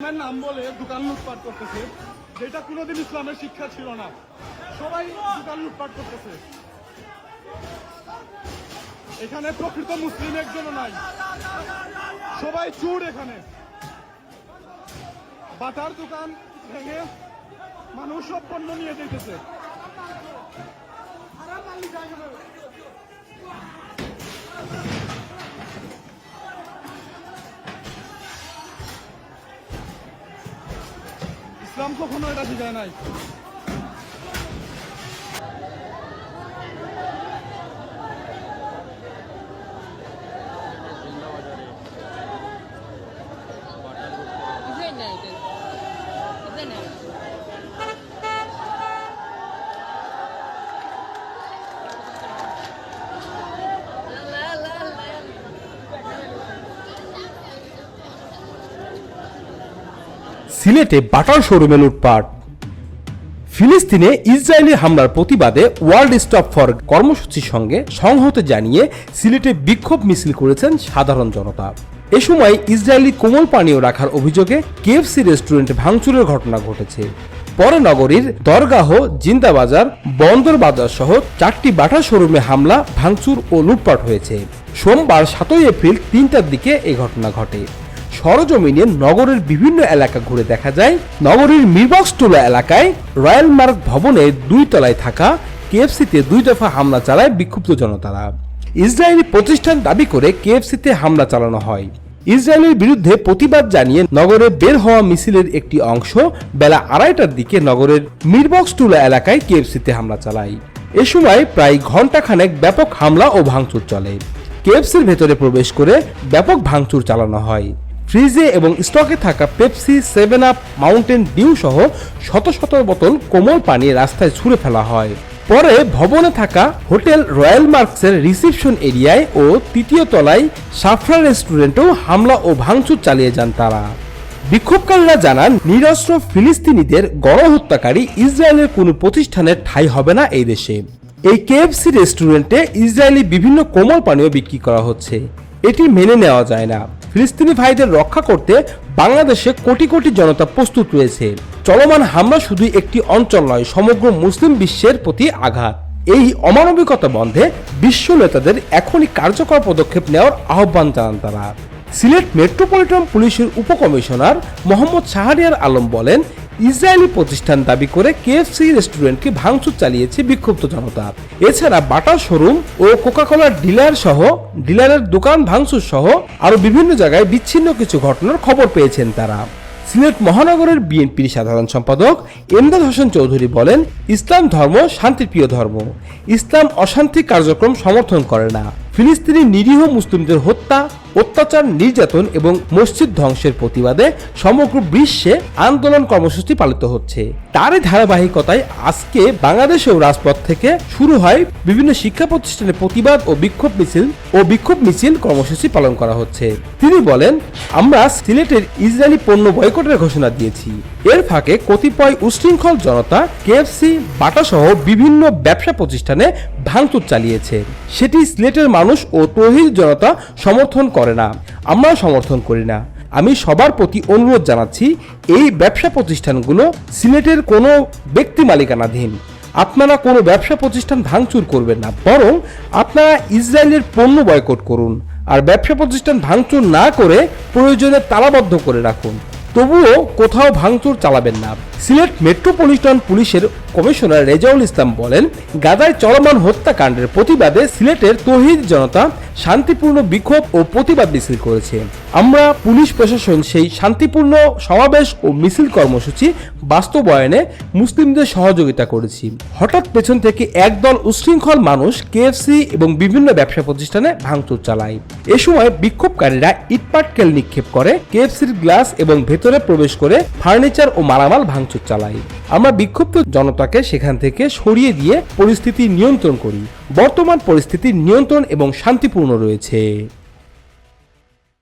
ইসলামের নাম বলে দোকান লুটপাট করতেছে, যেটা কোনোদিন ইসলামের শিক্ষা ছিল না। সবাই দোকান লুটপাট করতেছে। এখানে প্রকৃত মুসলিম একজনও নাই। সবাই চুর এখানে। বাটার দোকান ভেঙে মানুষ সব পণ্য নিয়ে যেতেছে ইসলাম কখনো এটা শিখায় নাই। সিলেটে বাটার শোরুমে লুটপাট। ফিলিস্তিনে ইসরায়েলি হামলার প্রতিবাদে ওয়ার্ল্ড স্টপ ফর কর্মসূচির সঙ্গে সংহতি জানিয়ে সিলেটে বিক্ষোভ মিছিল করেছেন সাধারণ জনতা। এ সময় ইসরায়েলি কোমল পানীয় রাখার অভিযোগে কেএফসি রেস্টুরেন্টে ভাঙচুরের ঘটনা ঘটেছে। পরে নগরীর দরগাহ জিন্দাবাজার বন্দর বাজার সহ চারটি বাটা শোরুমে হামলা, ভাঙচুর ও লুটপাট হয়েছে। সোমবার সাতই এপ্রিল তিনটার দিকে এ ঘটনা ঘটে। সরজমিনে নগরের বিভিন্ন এলাকা ঘুরে দেখা যায়। নগরীর মিরবক্সটোলা এলাকায় রয়্যাল মার্ক ভবনের দুই তলায় থাকা কেএফসিতে দুই দফা হামলা চালায় বিক্ষুব্ধ জনতারা। ইসরায়েলি প্রতিষ্ঠান দাবি করে কেএফসিতে হামলা চালানো হয়। ইসরায়েলের বিরুদ্ধে প্রতিবাদ জানিয়ে নগরে বের হওয়া মিছিলের একটি অংশ বেলা আড়াইটার দিকে নগরের মিরবক্সটুলা এলাকায় কেএফসিতে হামলা চালায়। এ সময় প্রায় ঘণ্টাখানেক ব্যাপক হামলা ও ভাঙচুর চলে। কেএফসির ভেতরে প্রবেশ করে ব্যাপক ভাঙচুর চালানো হয়। ফ্রিজে এবং স্টকে থাকা Pepsi, Seven Up, Mountain Dew সহ শত শত বোতল কোমল পানি রাস্তায় ছুঁড়ে ফেলা হয়। পরে ভবনে থাকা হোটেল রয়্যাল মার্কসের রিসিপশন এরিয়ায় ও তৃতীয় তলায় সাফরা রেস্টুরেন্টেও হামলা ও ভাঙচুর চালিয়ে যান তারা। বিক্ষোভকারীরা জানান, নিরস্ত্র ফিলিস্তিনিদের গণহত্যাকারী ইসরায়েলের কোনো প্রতিষ্ঠানের ঠাঁই হবে না এই দেশে। এই কেএফসি রেস্টুরেন্টে ইসরায়েলি বিভিন্ন কোমল পানীয় বিক্রি করা হচ্ছে। এটি মেনে নেওয়া যায় না। ফিলিস্তিনি ভাইদের রক্ষা করতে বাংলাদেশে কোটি কোটি জনতা প্রস্তুত রয়েছে। চলমান হামলা শুধু একটি অঞ্চল নয়, সমগ্র মুসলিম বিশ্বের প্রতি আঘাত। এই অমানবিকতা বন্ধে বিশ্ব নেতাদের এখনই কার্যকর পদক্ষেপ নেওয়ার আহ্বান জানান তারা। সিলেট মেট্রোপলিটন পুলিশের উপকমিশনার মোহাম্মদ শাহরিয়ার আলম বলেন ইসরায়েলি প্রতিষ্ঠান দাবি করে কেএফসি রেস্টুরেন্টকে ভাঙচুর চালিয়েছে বিক্ষুব্ধ জনতা। এছাড়া বাটা শোরুম ও কোকাকোলার ডিলার সহ, ডিলারের দোকান ভাঙচুর সহ আরও বিভিন্ন জায়গায় বিচ্ছিন্ন কিছু ঘটনার খবর পেয়েছেন তারা। সিলেট মহানগরের বিএনপির সাধারণ সম্পাদক এমদাদ হোসেন চৌধুরী বলেন, ইসলাম ধর্ম শান্তিপ্রিয় ধর্ম। ইসলাম অশান্তি কার্যক্রম সমর্থন করে না। ফিলিস্তিনি নিরীহ মুসলিমদের হত্যা অত্যাচার, নির্যাতন এবং মসজিদ ধ্বংসের প্রতিবাদে সমগ্র বিশ্বে আন্দোলন কর্মসূচি পালিত হচ্ছে। তারই ধারাবাহিকতায় আজকে বাংলাদেশেও রাজপথ থেকে শুরু হয় বিভিন্ন শিক্ষা প্রতিষ্ঠানে প্রতিবাদ ও বিক্ষোভ মিছিল ও বিক্ষোভ মিছিল কর্মসূচি পালন করা হচ্ছে। তিনি বলেন, আমরা সিলেটের ইসরায়েলি পণ্য বয়কটের ঘোষণা দিয়েছি। এর ফাঁকে কতিপয় উশৃঙ্খল জনতা কেএফসি বাটা সহ বিভিন্ন ব্যবসা প্রতিষ্ঠানে ভাঙচুর চালিয়েছে। সেটি সিলেটের মানুষ ও তহিদ জনতা সমর্থন করে না। আমরা সমর্থন করি না। আমি সবার প্রতি অনুরোধ জানাচ্ছি, এই ব্যবসা প্রতিষ্ঠানগুলো সিলেটের কোনো ব্যক্তি মালিকানাধীন। আপনারা কোনো ব্যবসা প্রতিষ্ঠান ভাঙচুর করবেন না, বরং আপনারা ইসরায়েলের পণ্য বয়কট করুন। আর ব্যবসা প্রতিষ্ঠান ভাঙচুর না করে প্রয়োজনে তালাবদ্ধ করে রাখুন। তবুও কোথাও ভাঙচুর চালাবেন না। সিলেট মেট্রোপলিটন পুলিশের কমিশনার রেজাউল ইসলাম বলেন, গাজায় চলমান হত্যাকাণ্ডের প্রতিবাদে সিলেটের তহিদ জনতা শান্তিপূর্ণ বিক্ষোভ ও প্রতিবাদ মিছিল করেছে। আমরা পুলিশ প্রশাসন সেই শান্তিপূর্ণ সমাবেশ ও মিছিল কর্মসূচি বাস্তবায়নে মুসলিমদের সহযোগিতা করেছি। হঠাৎ পেছন থেকে একদল উশৃঙ্খল মানুষ কেএফসি এবং বিভিন্ন ব্যবসা প্রতিষ্ঠানে ভাঙচুর চালায়। এ সময় বিক্ষোভকারীরা ইটপাটকেল নিক্ষেপ করে কেএফসির গ্লাস এবং ভেতরে প্রবেশ করে ফার্নিচার ও মালামাল ভাঙচুর চালাই। আমরা বিক্ষুব্ধ জনতাকে সেখান থেকে সরিয়ে দিয়ে পরিস্থিতি নিয়ন্ত্রণ করি। বর্তমান পরিস্থিতি নিয়ন্ত্রণ এবং শান্তিপূর্ণ রয়েছে।